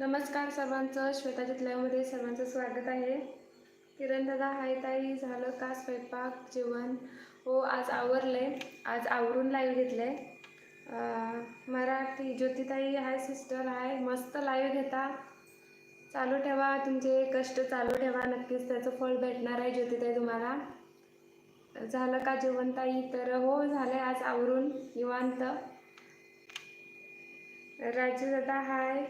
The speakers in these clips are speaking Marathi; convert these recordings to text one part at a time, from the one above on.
नमस्कार सर्वांचं श्वेता चितल्यामध्ये सर्वांचं स्वागत आहे. किरण दादा हाय ताई झालं का स्वयंपाक जेवण? हो आज आवरले आज आवरून लाईव्ह घेतले मराठी ज्योतिताई हाय सिस्टर हाय. मस्त लाईव्ह घेता. चालू ठेवा तुमचे कष्ट चालू ठेवा. नक्कीच त्याचं फळ भेटणार आहे ज्योतिताई तुम्हाला. झालं का जेवण ताई? तर हो झालं आज आवरून निवांत. राजू दादा हाय.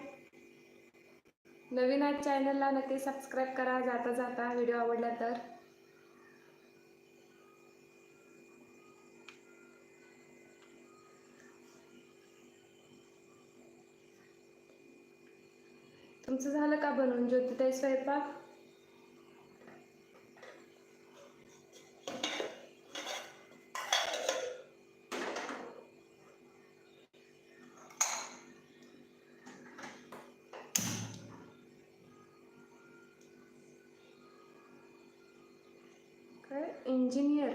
नवीन आज चॅनलला नक्की सबस्क्राईब करा. जाता जाता व्हिडिओ आवडला तर. तुमचं झालं का बनवून? ज्योतिताई स्वयंपाक काय इंजिनियर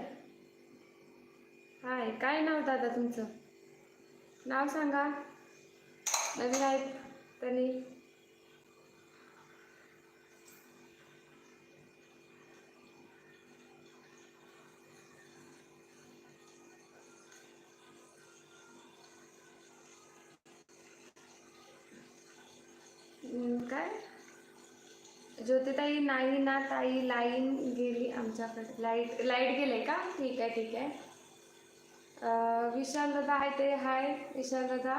हाय काय नाव दादा तुमचं? नाव सांगा. नवीन आहेत त्यांनी काय? ज्योतिताई नाही ना ताई लाईन गेली आमच्याकडे. लाइट लाइट गेले का? ठीक आहे ठीक आहे. विशाल दादा आहे ते हाय विशाल दादा.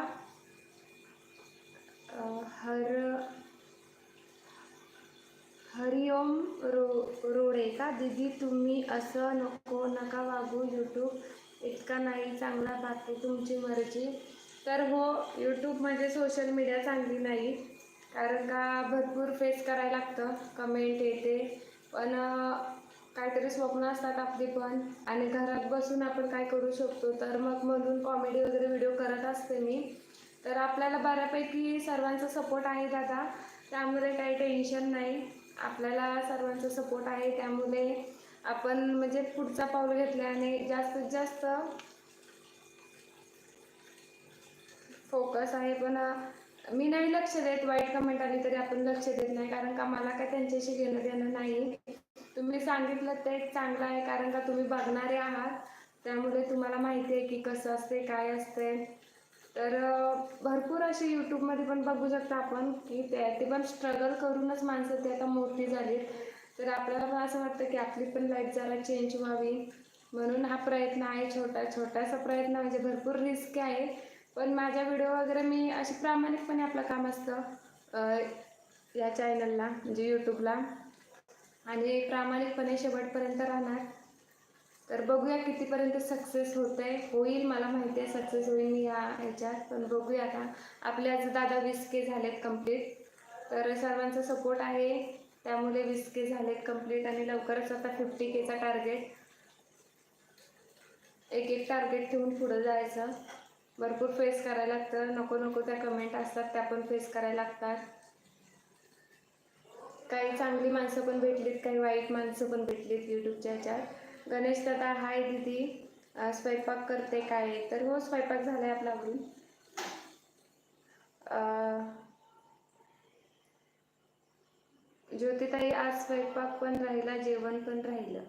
हर हरिओम रो रोडे का? दीदी तुम्ही असं नको नका वागू यूट्यूब इतका नाही चांगला बाकी तुमची मर्जी. तर हो यूट्यूब म्हणजे सोशल मीडिया चांगली नाही. कारण का भरपूर फेस करायला लागतं. कमेंट येते. पण काहीतरी स्वप्न असतात आपली पण. आणि घरात बसून आपण काय करू शकतो? तर मग म्हणून कॉमेडी वगैरे व्हिडिओ करत असते मी. तर आपल्याला बऱ्यापैकी सर्वांचा सपोर्ट आहे दादा. त्यामुळे काही टेन्शन नाही. आपल्याला सर्वांचा सपोर्ट आहे. त्यामुळे आपण म्हणजे पुढचा पाऊल घेतल्याने जास्तीत जास्त फोकस आहे. पण मी नाही लक्ष देत वाईट कमेंट आली तरी आपण लक्ष देत नाही. कारण का मला काय त्यांच्याशी घेणं देणं नाही. तुम्ही सांगितलं ते चांगलं आहे कारण का तुम्ही बघणारे आहात. त्यामुळे तुम्हाला माहिती आहे की कसं असते काय असते. तर भरपूर असे यूट्यूबमध्ये पण बघू शकता आपण की ते ते पण स्ट्रगल करूनच माणसं ते आता मोठी झालीत. तर आपल्याला पण असं वाटतं की आपली पण लाईफ जरा चेंज व्हावी. म्हणून हा प्रयत्न आहे छोटा छोटासा प्रयत्न म्हणजे भरपूर रिस्क आहे. पण माझ्या व्हिडिओ वगैरे मी अशी प्रामाणिकपणे आपलं काम असतं या चॅनलला म्हणजे यूट्यूबला आणि प्रामाणिकपणे शेवटपर्यंत राहणार. तर बघूया कितीपर्यंत सक्सेस होत आहे होईल मला माहिती आहे सक्सेस होईल मी या ह्याच्यात पण बघूया आता. आपले आज दादा वीस के झालेत कंप्लीट तर सर्वांचा सपोर्ट आहे. त्यामुळे वीस के झालेत कंप्लीट आणि लवकरच आता फिफ्टी केचा टार्गेट एक एक टार्गेट ठेवून पुढं जायचं. भरपूर फेस करायला लागतं. नको नको त्या कमेंट असतात त्या पण फेस करायला लागतात. काही चांगली माणसं पण भेटलीत काही वाईट माणसं पण भेटलीत यूट्यूबच्या ह्याच्यात. गणेश दादा हाय दीदी. स्वयंपाक करते काय? तर हो स्वयंपाक झालाय आपला आवडून ज्योतिताई आज स्वयंपाक पण राहिला जेवण पण राहिलं.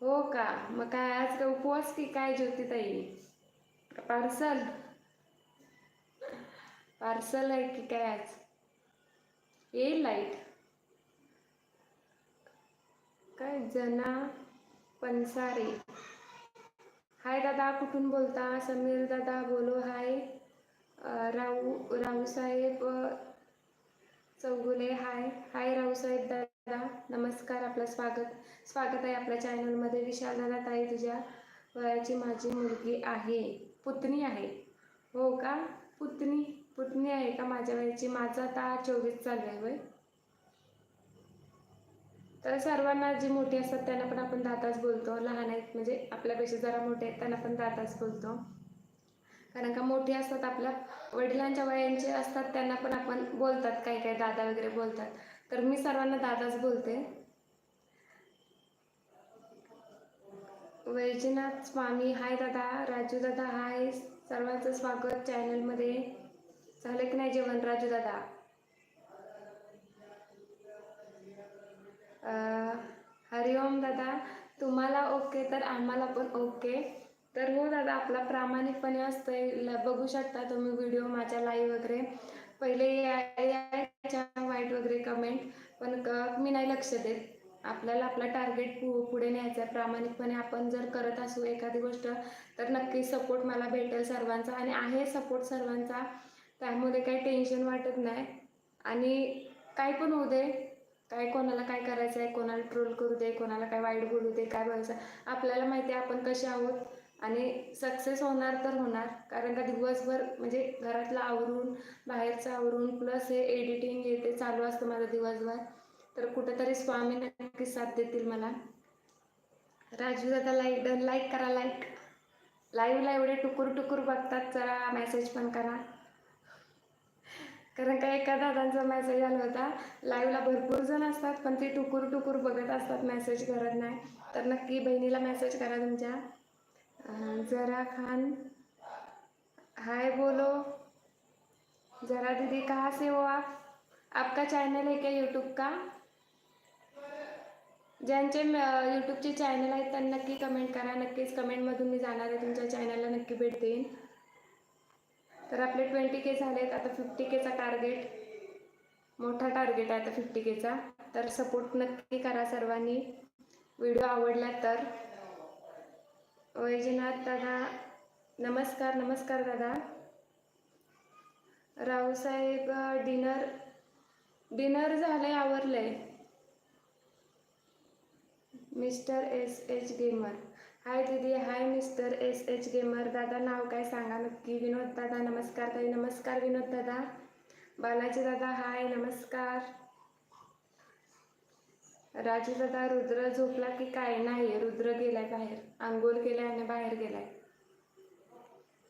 हो का? मग काय आज का उपवास की काय ज्योतिताई? पार्सल? पार्सल आहे की काय आज? येईल लाइट. काय? जना पंसारे हाय दादा कुठून बोलता? समीर दादा बोलो हाय. राऊ राऊसाहेब चौगुले हाय. हाय राऊसाहेब दादा नमस्कार आपलं स्वागत. स्वागत आहे आपल्या चॅनलमध्ये. विशाल दादा ताई तुझ्या वयाची माझी मुलगी आहे. पुतणी आहे. हो का? पुतणी पुतणी आहे का माझ्या वयाची? माझं आता चोवीस चालू आहे वय तर सर्वांना जी मोठी असतात त्यांना पण आपण दादाच बोलतो. लहान आहेत म्हणजे आपल्यापेक्षा जरा मोठे आहेत त्यांना पण दादाच बोलतो. कारण का मोठी असतात आपल्या वडिलांच्या वयांचे असतात त्यांना पण आपण बोलतात काही काही दादा वगैरे बोलतात. तर मी सर्वांना दादाच बोलते. वैजनाथ स्वामी हाय दादा. राजू दादा हाय. सर्वांचं स्वागत चॅनलमध्ये झालं की नाही जेवण राजू दादा? हरिओम दादा तुम्हाला ओके तर आम्हाला पण ओके. तर हो दादा आपला प्रामाणिकपणे असतोय. ल- बघू शकता तुम्ही व्हिडिओ माझ्या लाईव्ह वगैरे. पहिले या- यायच्या वाईट वगैरे कमेंट पण मी नाही लक्ष देत. आपल्याला आपला टार्गेट पु पुढे न्यायचा आहे प्रामाणिकपणे आपण जर करत असू एखादी गोष्ट तर नक्की सपोर्ट मला भेटेल सर्वांचा. आणि आहे सपोर्ट सर्वांचा त्यामुळे काही टेन्शन वाटत नाही. आणि काय पण होऊ दे काय कोणाला काय करायचं आहे कोणाला ट्रोल करू दे कोणाला काय वाईट बोलू दे काय बोलायचं. आपल्याला माहिती आहे आपण कसे आहोत आणि सक्सेस होणार तर होणार. कारण का दिवसभर म्हणजे घरातलं आवरून बाहेरचं आवरून प्लस हे एडिटिंग हे ते चालू असतं माझं दिवसभर. तर कुठंतरी स्वामी नक्की साथ देतील मला. राजू दादा लाईक डन लाईक करा लाईक लाईव्हला एवढे टुकूर टुकूर बघतात जरा मेसेज पण करा. कारण का एका दादांचा मेसेज आला होता लाईव्हला भरपूर जण असतात पण ते टुकूर टुकूर बघत असतात मेसेज करत नाही. तर नक्की बहिणीला मेसेज करा तुमच्या. जरा खान. हाय बोलो. जरा दीदी कहाँ से हो आप? आपका चॅनल आहे का यूट्यूब का? ज्यांचे यूट्यूबचे चॅनल आहेत त्यांना नक्की कमेंट करा. नक्कीच कमेंटमधून मी जाणार आहे. तुमच्या चॅनलला नक्की भेट देईन. तर आपले ट्वेंटी के झालेत आता फिफ्टी केचा टार्गेट मोठा टार्गेट आहे आता फिफ्टी केचा तर सपोर्ट नक्की करा सर्वांनी. व्हिडिओ आवडला तर. वैजनाथ दादा. नमस्कार नमस्कार दादा. रावसाहेब डिनर डिनर झालंय आवरलंय. Mister S H gamer hi दीदी hi mister S H gamer. दादा नाव काय सांगा? नक्की विनोद दादा. नमस्कार ताई नमस्कार विनोद दादा. बालाजी दादा हाय नमस्कार. राजू दादा रुद्र झोपला की काय? नाही रुद्र गेलाय बाहेर. आंघोळ केलाय आणि बाहेर गेलाय.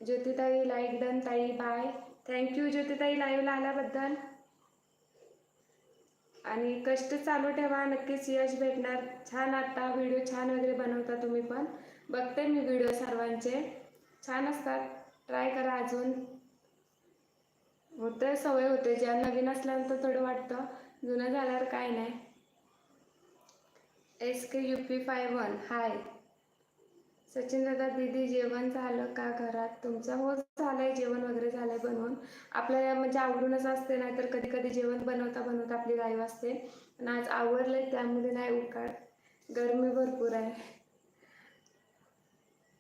ज्योतिताई लाईक डन ताई बाय. थँक्यू ज्योतिताई लाईव्हला आल्याबद्दल. आणि कष्ट चालू ठेवा नक्कीच यश भेटणार. छान आता व्हिडिओ छान वगैरे बनवता तुम्ही पण. बघते मी व्हिडिओ सर्वांचे. छान असतात. ट्राय करा अजून. होतं सवय होते. ज्या नवीन असल्यानंतर थोडं वाटतं. जुनं झाल्यावर काय नाही. S K U P five one hi. Sachin दादा दीदी जेवण झालं का घरात? तुमचं हो झालंय जेवण वगैरे झालंय बनवून. आपल्याला म्हणजे आवडूनच असते नाहीतर कधी कधी जेवण बनवता बनवता आपली लाईव्ह असते पण आज आवडलंय त्यामध्ये नाही उकाळ. गरमी भरपूर आहे.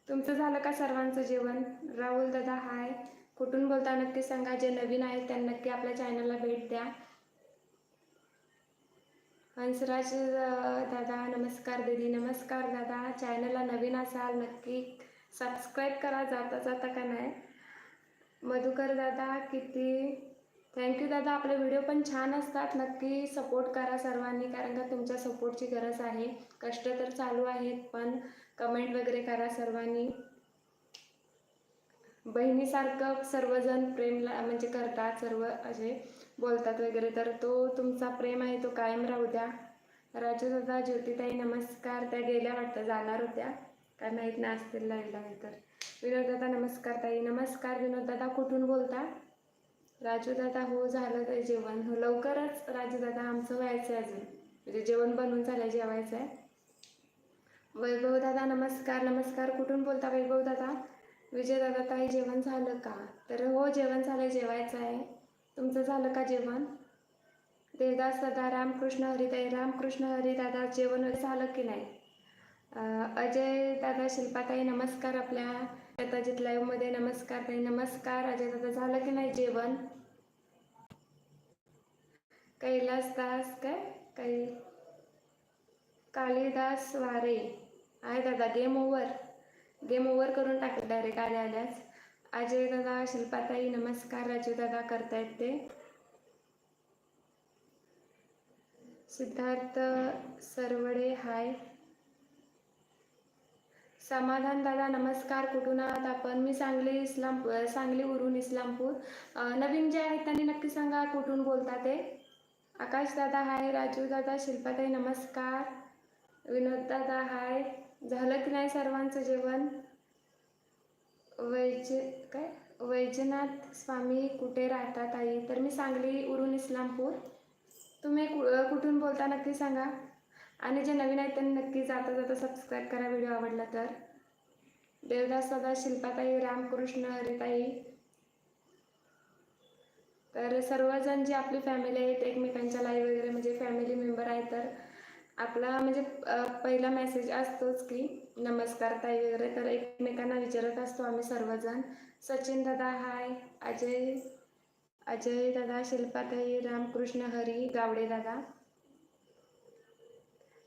तुमचं झालं का सर्वांचं जेवण? राहुल दादा हाय. कुठून बोलता नक्की सांगा. जे नवीन आहेत त्यांना नक्की आपल्या चॅनलला भेट द्या. हंसराज दादा नमस्कार दीदी नमस्कार दादा. चॅनलला नवीन असाल नक्की सबस्क्राईब करा. जाता जाता का नाही? मधुकर दादा किती? थँक्यू दादा. आपले व्हिडिओ पण छान असतात. नक्की सपोर्ट करा सर्वांनी कारण का तुमच्या सपोर्टची गरज आहे. कष्ट तर चालू आहेत पण कमेंट वगैरे करा सर्वांनी. बहिणीसारखं सर्वजण प्रेमला म्हणजे करतात सर्व असे बोलतात वगैरे. तर तो तुमचा प्रेम आहे तो कायम राहू द्या. राजू दादा ज्योतिताई नमस्कार. त्या गेल्या वाटतं जाणार होत्या. काय माहीत नाही असतील तर. विनोददादा नमस्कार ताई. नमस्कार विनोददादा कुठून बोलता? राजूदादा हो झालं ताई जेवण. हो लवकरच राजूदादा आमचं व्हायचं आहे अजून. म्हणजे जेवण बनवून झालं जेवायचं आहे वैभव दादा नमस्कार नमस्कार. कुठून बोलता वैभव विजयदादा विजय दादा ताई जेवण झालं का? तर हो जेवण झालं जेवायचं आहे. तुमचं झालं का जेवण? देवदास दादा रामकृष्ण हरिताई रामकृष्ण हरिदादा जेवण झालं की नाही? अजय दादा शिल्पाताई नमस्कार आपल्या. नेताजीत लाईव्हमध्ये नमस्कार ताई नमस्कार. अजय दादा झालं की नाही जेवण? कैलास दास काय? कै कालिदास वारे. आहे दादा गेम ओव्हर गेम ओव्हर करून टाकत डायरेक्ट आल्या आल्याच अजय दादा शिल्पाताई नमस्कार. राजू दादा करतायत ते. सिद्धार्थ सरवडे हाय समाधान दादा नमस्कार. कुठून आहात आपण? मी सांगली इस्लाम सांगली उरून इस्लामपूर. नवीन जे आहेत त्यांनी नक्की सांगा कुठून बोलता ते. आकाश दादा हाय राजू दादा शिल्पाताई नमस्कार. विनोद दादा हाय झालं की नाही सर्वांचं जेवण? वैज काय? वैजनाथ स्वामी कुठे राहतात आई तर मी सांगली उरून इस्लामपूर. तुम्ही कु कुठून बोलता नक्की सांगा. आणि जे नवीन आहेत त्यांनी नक्की जाता जाता सबस्क्राईब करा व्हिडिओ आवडला तर. देवदास दादा शिल्पाताई रामकृष्ण हरिताई. तर सर्वजण जी आपली फॅमिली आहेत एकमेकांच्या लाईव्ह वगैरे म्हणजे फॅमिली मेंबर आहेत तर आपला म्हणजे पहिला मेसेज असतोच की नमस्कार ताई वगैरे. तर एकमेकांना विचारत असतो आम्ही सर्वजण. सचिन दादा हाय. अजय अजय दादा शिल्पा ताई रामकृष्ण हरी गावडे दादा.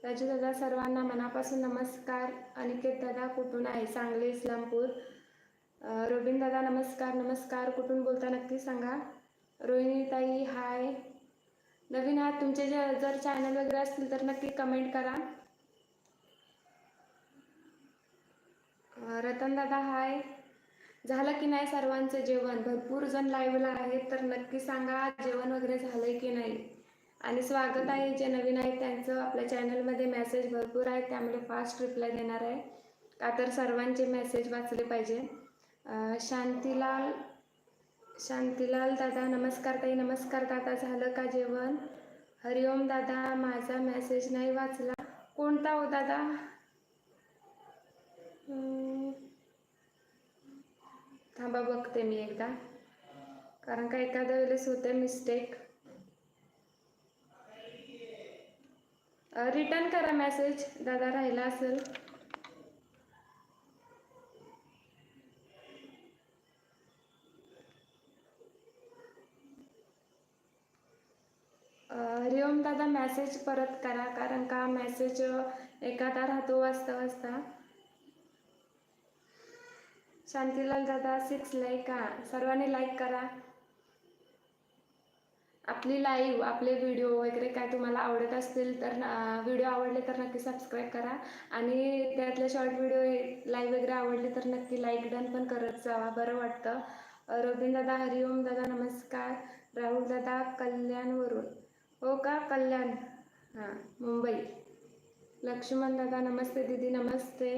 राजू दादा सर्वांना मनापासून नमस्कार. अनिकेत दादा कुठून आहे? सांगली इस्लामपूर. अ, रोबिन दादा नमस्कार नमस्कार. कुठून बोलता नक्की सांगा. रोहिणी ताई हाय. नवीन आहात तुमचे जे जर चॅनल वगैरे असतील तर नक्की कमेंट करा. रतन दादा हाय झालं की नाही सर्वांचं जेवण? भरपूर जण लाईव्हला आहेत तर नक्की सांगा जेवण वगैरे झालंय की नाही? आणि स्वागत आहे जे नवीन आहेत त्यांचं आपल्या चॅनलमध्ये मेसेज भरपूर आहेत त्यामुळे फास्ट रिप्लाय देणार आहे. का तर सर्वांचे मेसेज वाचले पाहिजे. शांतीलाल शांतीलाल दादा नमस्कार ताई नमस्कार दादा झालं का जेवण? हरिओम दादा माझा मेसेज नाही वाचला. कोणता हो दादा? थांबा बघते मी एकदा. कारण का एखाद्या वेळेस होते मिस्टेक रिटर्न करा मेसेज दादा राहिला असेल अ, हरिओम दादा मेसेज परत करा कारण का मेसेज एखादा राहतो वाजता वाजता. शांतीलाल दादा सिक्स लाईक हा सर्वांनी लाईक करा. आपली लाईव्ह आपले व्हिडिओ वगैरे काय तुम्हाला आवडत असतील तर व्हिडिओ आवडले तर नक्की सबस्क्राईब करा. आणि त्यातले शॉर्ट व्हिडिओ लाईव्ह वगैरे आवडले तर नक्की लाईक डन पण करत जावा. बरं वाटतं. अ, दादा हरिओम दादा नमस्कार. राहुल दादा कल्याणवरून. हो का? कल्याण. हां मुंबई. लक्ष्मण दादा नमस्ते दीदी नमस्ते.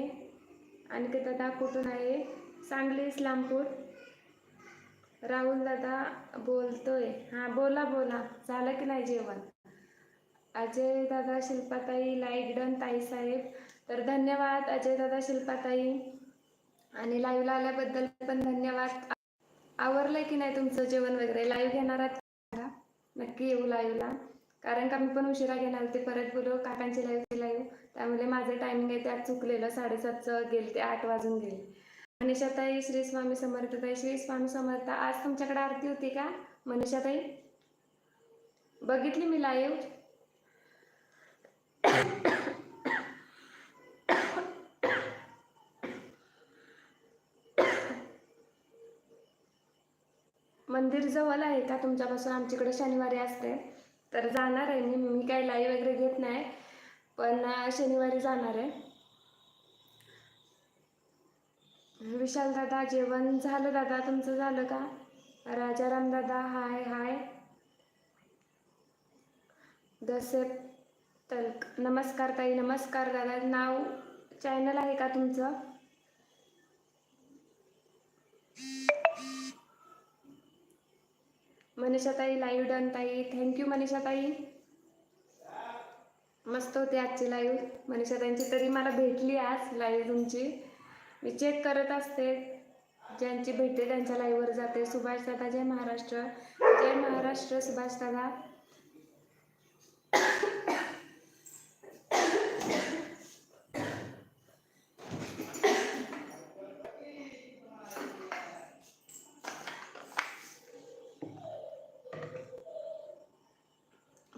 आणखी दादा कुठून आहे? सांगली इस्लामपूर. राहुल दादा बोलतोय. हां बोला बोला. झालं की नाही जेवण? अजय दादा शिल्पाताई लाईक डन ताई साहेब. तर धन्यवाद अजय दादा शिल्पाताई. आणि लाईव्हला आल्याबद्दल पण धन्यवाद. आवरलंय की नाही तुमचं जेवण वगैरे? लाईव्ह घेणार आहात नक्की येऊ लाईव्हला. कारण का मी पण उशिरा घेणार होते परत बोलो काकांची लाईव्ह लाईव्ह त्यामुळे माझं टायमिंग आहे त्यात चुकलेलं साडेसातचं गेले ते आठ वाजून गेले. मनीषाताई श्री स्वामी समर्थताई श्री स्वामी समर्थ आज तुमच्याकडे आरती होती का? मनीषाताई? बघितली मी लाईव्ह मंदिर जवळ आहे का तुमच्यापासून? आमच्याकडे शनिवारी असते. तर जाणार आहे. मी मी काही लाईव्ह वगैरे घेत नाही पण शनिवारी जाणार आहे. विशाल दादा जेवण झालं दादा? तुमचं झालं का? राजाराम दादा हाय हाय. दसे तल्क. नमस्कार ताई नमस्कार दादा. नाव चॅनल आहे का तुमचं? मनीषाताई लाईव्ह डन ताई. थँक्यू मनीषाताई. मस्त होते आजची लाईव्ह मनीषाताईंची तरी मला भेटली आज लाईव्ह तुमची. मी चेक करत असते. ज्यांची भेटते त्यांच्या लाईव्हवर जाते. सुभाष दादा जय महाराष्ट्र. जय महाराष्ट्र सुभाष दादा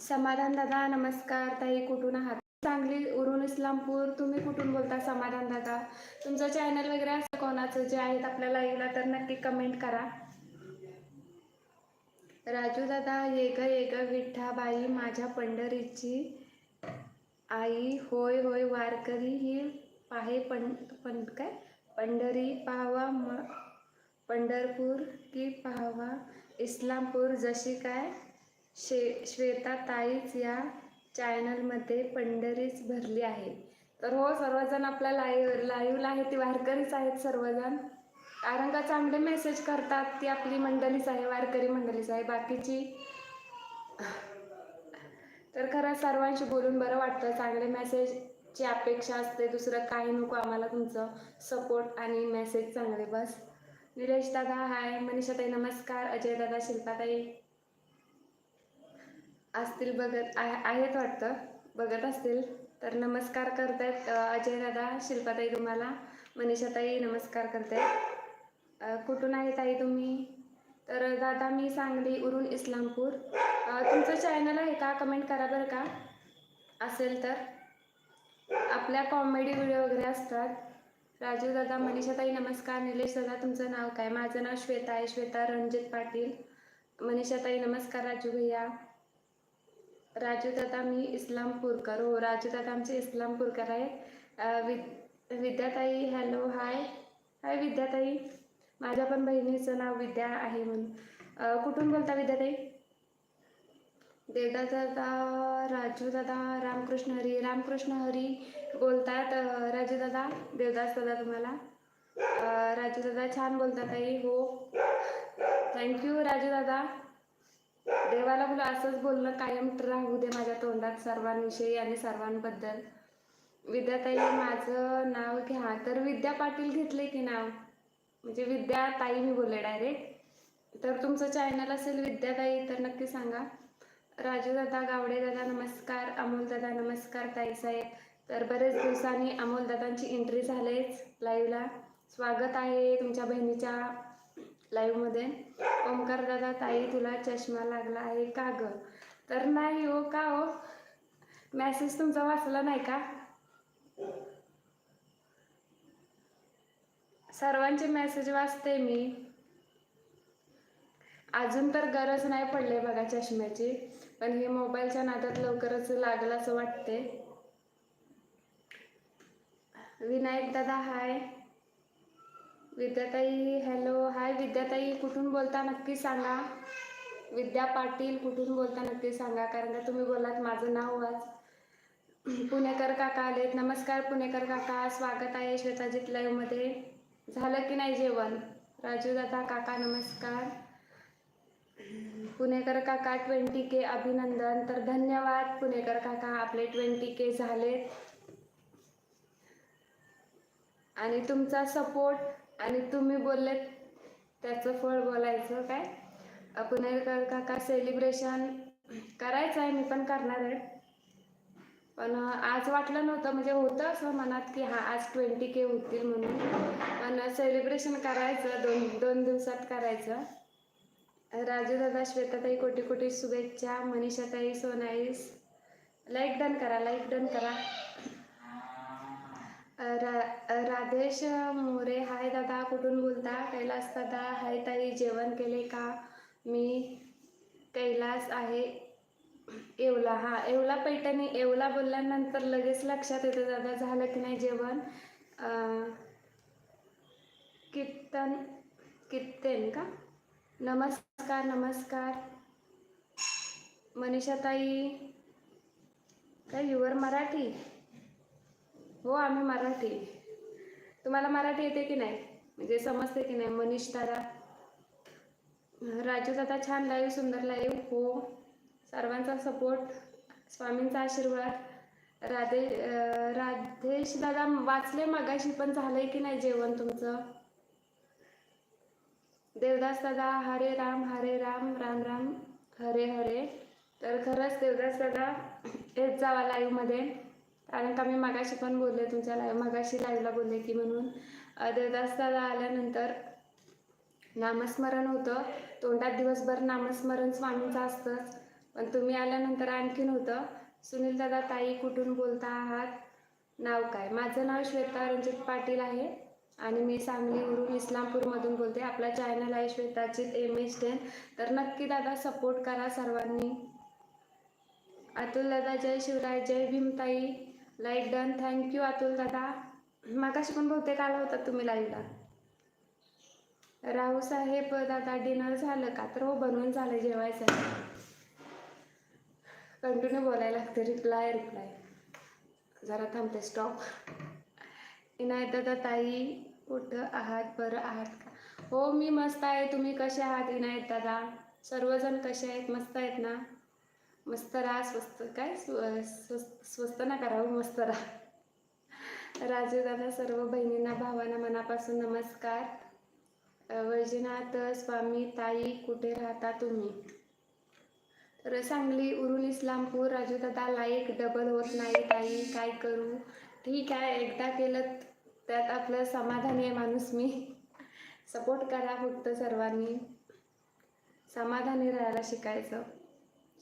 समाधान दादा नमस्कार. ताई कुठून आहात? सांगली उरून इस्लामपूर. तुम्ही कुठून बोलता समाधान दादा? तुमचं चॅनल वगैरे असं कोणाचं जे आहेत आपल्या लाईव्हला तर नक्की कमेंट करा. राजू दादा ये ग ये ग विठ्ठाबाई माझ्या पंढरीची आई. होय होय वारकरी ही पाहे पण पण काय? पंढरी पाहावा म पंढरपूर की पाहावा? इस्लामपूर जशी काय? शे श्वेता ताईच या चॅनलमध्ये पंढरीच भरली आहे. तर हो सर्वजण आपल्या लाईव्ह लाईव्हला आहे ती वारकरीच आहेत सर्वजण. कारण का चांगले मेसेज करतात ती आपली मंडळीच आहे वारकरी मंडळीच आहे. बाकीची तर खरंच सर्वांशी बोलून बरं वाटतं. चांगले मेसेजची अपेक्षा असते दुसरं काही नको आम्हाला तुमचं सपोर्ट आणि मेसेज चांगले. बस. निलेश दादा हाय मनीषाताई नमस्कार. अजय दादा शिल्पाताई. असतील बघत आहेत वाटतं. बघत असतील. तर नमस्कार करतायत अजय दादा शिल्पाताई तुम्हाला. मनीषाताई नमस्कार करतायत. कुठून आहे ताई तुम्ही? तर दादा मी सांगली उरून इस्लामपूर. तुमचं चॅनल आहे का? कमेंट करा बरं का. असेल तर. आपल्या कॉमेडी व्हिडिओ वगैरे असतात. राजू दादा मनीषाताई नमस्कार. निलेश दादा तुमचं नाव काय? माझं नाव श्वेता आहे. श्वेता रणजित पाटील. मनीषाताई नमस्कार राजू भैया. राजू दादा मी इस्लामपूरकर हो राजू दादा आमचे इस्लामपूरकर आहे विद विद्याताई हॅलो हाय हाय विद्याताई. माझ्या पण बहिणीचं नाव विद्या आहे म्हणून. कुठून बोलता विद्याताई? देवदास दादा राजू दादा रामकृष्ण हरी. रामकृष्ण हरी बोलतात राजू दादा देवदास दादा तुम्हाला. राजू दादा छान बोलतात ताई. हो. थँक्यू राजू दादा देवाला मला असंच बोलणं कायम राहू दे माझ्या तोंडात सर्वांविषयी आणि सर्वांबद्दल. विद्याताई माझं नाव घ्या. तर विद्या पाटील घेतले की नाव? म्हणजे विद्या ताई मी बोलले डायरेक्ट तर तुमचं चॅनल असेल विद्याताई तर नक्की सांगा. राजू दादा गावडे दादा नमस्कार. अमोल दादा नमस्कार ताई साहेब. तर बरेच दिवसांनी अमोल दादांची एंट्री झालेच लाईव्हला स्वागत आहे तुमच्या बहिणीच्या लाईव्हमध्ये ओमकार दादा ताई तुला चष्मा लागला आहे का ग? तर नाही हो का हो? मॅसेज तुमचा वाचला नाही का? सर्वांचे मेसेज वाचते मी. अजून तर गरज नाही पडले बघा चष्म्याची पण हे मोबाईलच्या नादात लवकरच लागलं असं वाटते विनायक दादा हाय विद्याताई हॅलो हाय विद्याताई कुठून बोलता नक्की सांगा. विद्या पाटील कुठून बोलता नक्की सांगा कारण का तुम्ही बोलात माझं नाव आज. पुणेकर काका आलेत. नमस्कार पुणेकर काका. स्वागत आहे श्वेताजीत लाईव्हमध्ये झालं की नाही जेवण? राजू दादा काका नमस्कार. पुणेकर काका ट्वेंटी के अभिनंदन. तर धन्यवाद पुणेकर काका आपले ट्वेंटी के झालेत. आणि तुमचा सपोर्ट आणि तुम्ही बोलले त्याचं फळ बोलायचं काय? पुणेरकर पुणेकर काका सेलिब्रेशन करायचं आहे मी पण करणार आहे. पण आज वाटलं नव्हतं म्हणजे होतं असं मनात की हां आज ट्वेंटी के होतील म्हणून. पण सेलिब्रेशन करायचं दोन दोन दिवसात करायचं. राजू दादा श्वेताताई कोटी कोटी शुभेच्छा मनीषाताई सोनाईस. लाईक डन करा लाईक डन करा. रा राधेश मोरे हाय दादा कुठून बोलता? कैलास दादा हाय ताई जेवण केले का? मी कैलास आहे येवला. हा येवला पैठणी येवला बोलल्यानंतर लगेच लक्षात येतं दादा झालं की नाही जेवण? कीर्तन कीर्तन का? नमस्कार नमस्कार. मनीषाताई काय युवर मराठी? हो आम्ही मराठी तुम्हाला मराठी येते की नाही? म्हणजे समजते की नाही? मनीष दादा. राजू दादा छान लाईव्ह सुंदर लाईव्ह हो सर्वांचा सपोर्ट स्वामींचा आशीर्वाद. राधे राधेश दादा वाचले मागाशी पण झालंय की नाही जेवण तुमचं? देवदास दादा हरे राम हरे राम राम राम. हरे हरे. तर खरंच देवदास दादा येत जावा लाईव्हमध्ये कारण का मी मगाशी पण बोलले तुमच्या लाईव्ह मगाशी लाईव्हला बोलले की म्हणून अर्धदास्ताला आल्यानंतर नामस्मरण होतं. तोंडात दिवसभर नामस्मरण स्वामींचं असतंच. पण तुम्ही आल्यानंतर आणखीन होतं. सुनील दादा ताई कुठून बोलता आहात? नाव काय? माझं नाव श्वेता रणजित पाटील आहे आणि मी सांगलीवरून इस्लामपूरमधून बोलते. आपला चॅनल आहे श्वेताचित एम एच टेन तर नक्की दादा सपोर्ट करा सर्वांनी. अतुल दादा जय शिवराय जय भीमताई. Like done thank you Atul दादा. मागाशी पण बहुतेक आला होता तुम्ही लाईव्हला राहू साहेब दादा डिनर झालं का? तर हो बनवून झालं जेवायचं. कंटिन्यू बोलायला लागते. रिप्लाय रिप्लाय जरा थांबते. स्टॉप इनायत दादा ताई कुठं आहात? बरं आहात का? हो मी मस्त आहे. तुम्ही कसे आहात इनायत दादा? सर्वजण कसे आहेत? मस्त आहेत ना? मस्त राहा स्वस्त काय स्व- स्वस्त स्वस्त ना करावं मस्त राहा. राजूदादा सर्व बहिणींना भावांना मनापासून नमस्कार. वैजनाथ स्वामी ताई कुठे राहता तुम्ही? तर सांगली उरुल इस्लामपूर राजू दादा लाईक डबल होत नाही ताई काय करू? ठीक आहे एकदा केलं त्यात आपलं समाधानी आहे माणूस मी. सपोर्ट करा फक्त सर्वांनी. समाधानी राहायला शिकायचं.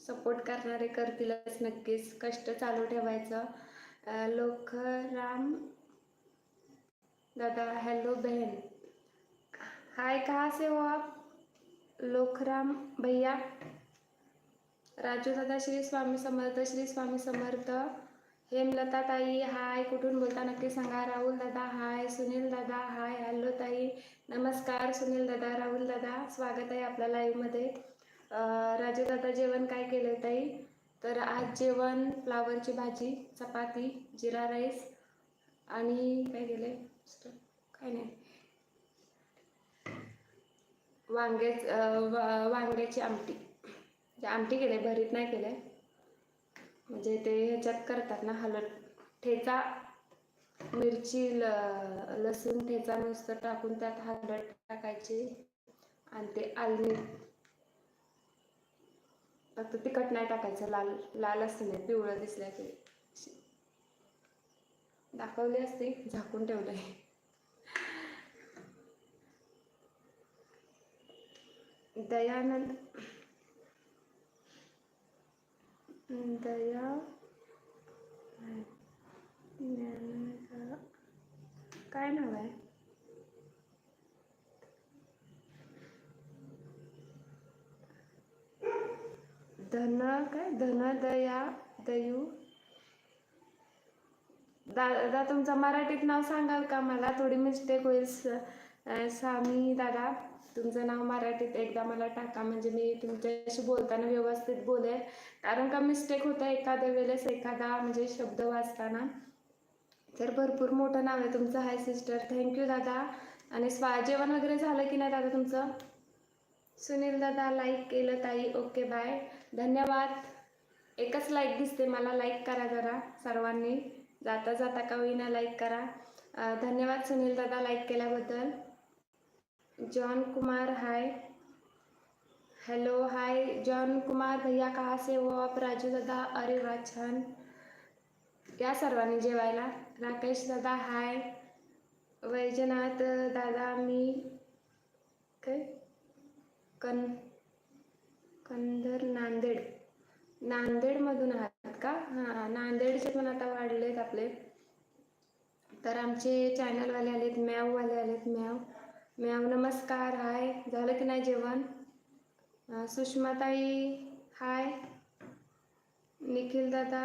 सपोर्ट करणारे करतीलच नक्कीच. कष्ट चालू ठेवायचं. अ, लोकराम दादा हॅलो बहन. हाय कहाँ से हो आप? लोखराम भैया. राजू दादा श्री स्वामी समर्थ श्री स्वामी समर्थ. हेमलता ताई हाय कुठून बोलता नक्की सांगा. राहुल दादा हाय सुनील दादा हाय हॅलो ताई. नमस्कार सुनील दादा राहुल दादा. स्वागत आहे आपल्या लाईव्हमध्ये राजू दादा जेवण काय केलं ताई? तर आज जेवण फ्लावरची भाजी चपाती जिरा राईस आणि काय केले काय नाही. वांग्याच वांग्याची आमटी. म्हणजे आमटी केले भरीत नाही केले म्हणजे ते ह्याच्यात करतात ना हलत ठेचा मिरची ल लसूण ठेचा नुसतं टाकून त्यात हलत टाकायची आणि ते आलणी फक्त तिखट नाही टाकायचं लाल लाल असतं नाही पिवळं दिसल्या की दाखवली असते झाकून ठेवलंय. दयानंद दया काय नाव आहे? धन काय? धन दया. दयू दादा तुमचं मराठीत नाव सांगाल का? मला थोडी मिस्टेक होईल स्वामी सामी दादा. तुमचं नाव मराठीत एकदा मला टाका म्हणजे मी तुमच्याशी बोलताना व्यवस्थित बोलेल. कारण का मिस्टेक होतं एखाद्या वेळेस एखादा म्हणजे शब्द वाचताना. तर भरपूर मोठं नाव आहे तुमचं. हाय सिस्टर थँक्यू दादा. आणि स्वा जेवण वगैरे झालं की नाही दादा तुमचं? सुनील दादा लाईक केलं ताई. ओके बाय धन्यवाद. एकच लाईक दिसते मला लाईक करा जरा सर्वांनी. जाता जाता का होईना लाईक करा. धन्यवाद सुनील दादा लाईक केल्याबद्दल. John Kumar hi hello hi John Kumar भैया कहाँ से हो आप? राजू दादा अरे वा छान. या सर्वांनी जेवायला. राकेश दादा हाय वैजनाथ दादा मी. काय? कन कंदर नांदेड. नांदेडमधून आहात का? हां नांदेडचे पण आता वाढलेत आपले. तर आमचे चॅनलवाले आलेत म्याववाले आलेत मॅव मॅव नमस्कार हाय. झालं की नाही जेवण? सुषमाताई हाय. निखिल दादा.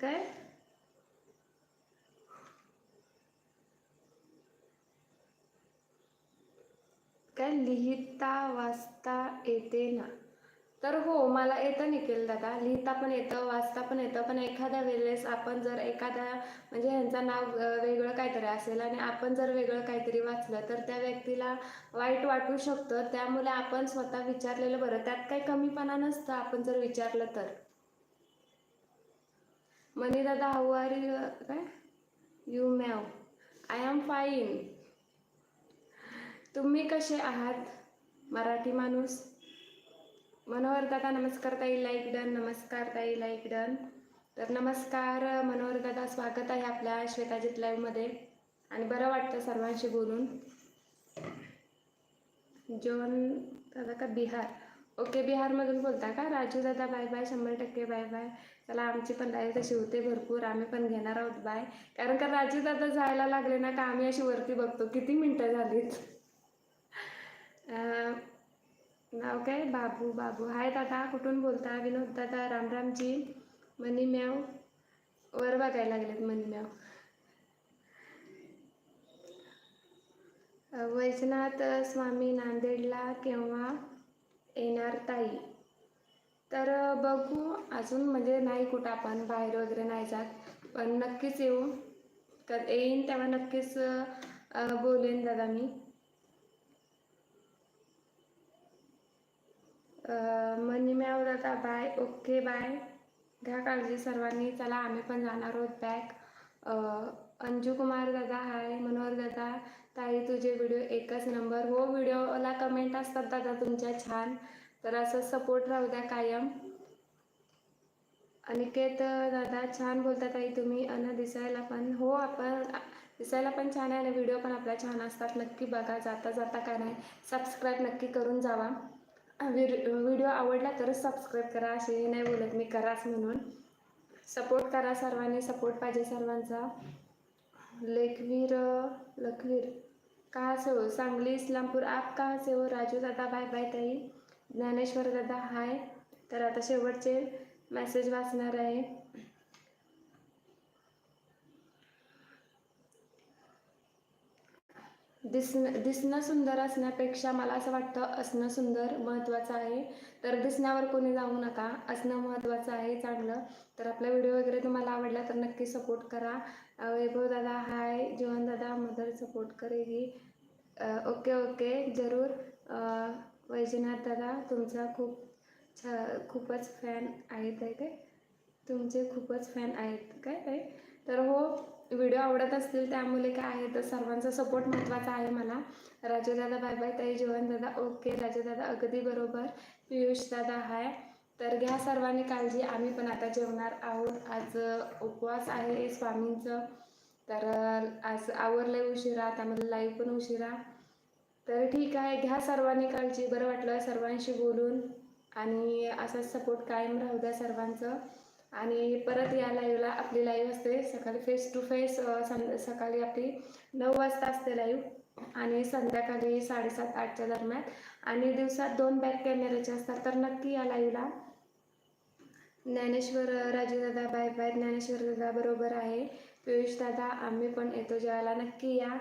काय? काय लिहिता वाचता येते ना. तर हो मला येतं निखिल दादा. लिहिता पण येतं वाचता पण येतं. पण एखाद्या वेळेस आपण जर एखाद्या म्हणजे ह्यांचं नाव वेगळं काहीतरी असेल आणि आपण जर वेगळं काहीतरी वाचलं तर त्या व्यक्तीला वाईट वाटू शकतं. त्यामुळे आपण स्वतः विचारलेलं बरं. त्यात काही कमीपणा नसतं आपण जर विचारलं तर. मनी दादा हाऊ आर यू काय? यू मॅव आय एम फाईन तुम्ही कसे आहात? मराठी माणूस. मनोहर दादा नमस्कार ताई लाईक डन नमस्कार ताई लाईक डन तर नमस्कार मनोहर दादा स्वागत आहे आपल्या श्वेताजीत लाईव्हमध्ये आणि बरं वाटतं सर्वांशी बोलून. जॉन दादा का बिहार? ओके बिहारमधून बोलता का? राजू दादा बाय बाय शंभर टक्के बाय बाय चला आमची पण लाईव्ह तशी होते भरपूर. आम्ही पण घेणार आहोत बाय कारण का राजू दादा जायला लागले ना का आम्ही अशी वरती बघतो? किती मिनटं झालीत? नाव काय? बाबू बाबू. हाय दादा कुठून बोलता? विनोद दादा रामरामजी मनी म्याव वर बघायला लागलेत मनी म्याव वैजनाथ स्वामी नांदेडला केव्हा येणार ताई? तर बघू. अजून म्हणजे नाही कुठं आपण बाहेर वगैरे नाही जात. पण नक्कीच येऊ. तर येईन तेव्हा नक्कीच बोलेन दादा मी. मनी मॅव दादा बाय. Okay bye. घ्या काळजी सर्वांनी. चला आम्ही पण जाणार आहोत बॅक अंजू कुमार दादा हाय मनोहर दादा. ताई तुझे व्हिडिओ एकच नंबर हो व्हिडिओला कमेंट असतात दादा तुमच्या. छान. तर असं सपोर्ट राहू द्या कायम. अनिकेत दादा छान बोलतात ताई तुम्ही. अन दिसायला पण. हो आपण दिसायला पण छान आहे आणि व्हिडिओ पण आपल्या छान असतात. नक्की बघा. जाता जाता काय नाही. सबस्क्राईब नक्की करून जावा. व्हिडिओ आवडला तरच सबस्क्राईब करा. असे नाही बोलत मी कराच म्हणून. सपोर्ट करा सर्वांनी सपोर्ट पाहिजे सर्वांचा. लेखवीर लखवीर का से हो? सांगली इस्लामपूर आप का से हो? राजू दादा बाय बाय ताई. ज्ञानेश्वर दादा हाय तर आता शेवटचे मेसेज वाचणार आहे. दिसणं दिसणं सुंदर असण्यापेक्षा मला असं वाटतं असणं सुंदर महत्त्वाचं आहे. तर दिसण्यावर कोणी जाऊ नका. असणं महत्त्वाचं आहे चांगलं. तर आपला व्हिडिओ वगैरे तुम्हाला आवडला तर नक्की सपोर्ट करा. वैभव दादा हाय जीवन दादा मदर सपोर्ट करेगी. ओके ओके जरूर. वैजनाथ दादा तुमचा खूप छ खूपच फॅन आहेत आहे काय? तुमचे खूपच फॅन आहेत काय काय? तर हो व्हिडिओ आवडत असतील त्यामुळे काय आहे तर सर्वांचा सपोर्ट महत्त्वाचा आहे मला. राजू दादा बाय बाय ताई जीवन दादा ओके राजू दादा अगदी बरोबर. पियुष दादा हाय तर घ्या सर्वांनी काळजी. आम्ही पण आता जेवणार आहोत. आज उपवास आहे स्वामींचं. तर आज आवरलंय उशिरा त्यामध्ये लाईव्ह पण उशिरा. तर ठीक आहे घ्या सर्वांनी काळजी. बरं वाटलं सर्वांशी बोलून. आणि असाच सपोर्ट कायम राहू द्या सर्वांचं. आणि परत या लाईव्हला आपली लाईव्ह असते. सकाळी फेस टू फेस सं सकाळी आपली नऊ वाजता असते लाईव्ह आणि संध्याकाळी साडेसात आठच्या दरम्यान. आणि दिवसात दोन बॅक कॅमेऱ्याचे असतात. तर नक्की या लाईव्हला ज्ञानेश्वर राजूदादा बाय बाय ज्ञानेश्वर दादा बरोबर आहे. पियुष दादा आम्ही पण येतो जेवायला. नक्की या.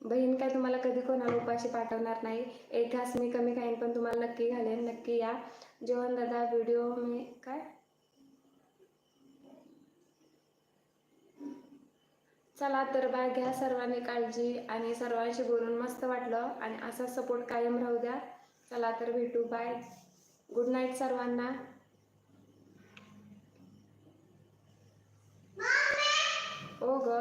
बहीण काय तुम्हाला कधी कोणाला उपाशी पाठवणार नाही. एक घास मी कमी खाईन पण तुम्हाला नक्की घालेन. नक्की या. जेवण दादा व्हिडिओ मी काय? चला तर बाय घ्या सर्वांनी काळजी आणि सर्वांशी बोलून मस्त वाटलं आणि असा सपोर्ट कायम राहू द्या. चला तर भेटू. बाय गुड नाईट सर्वांना. ओ ग.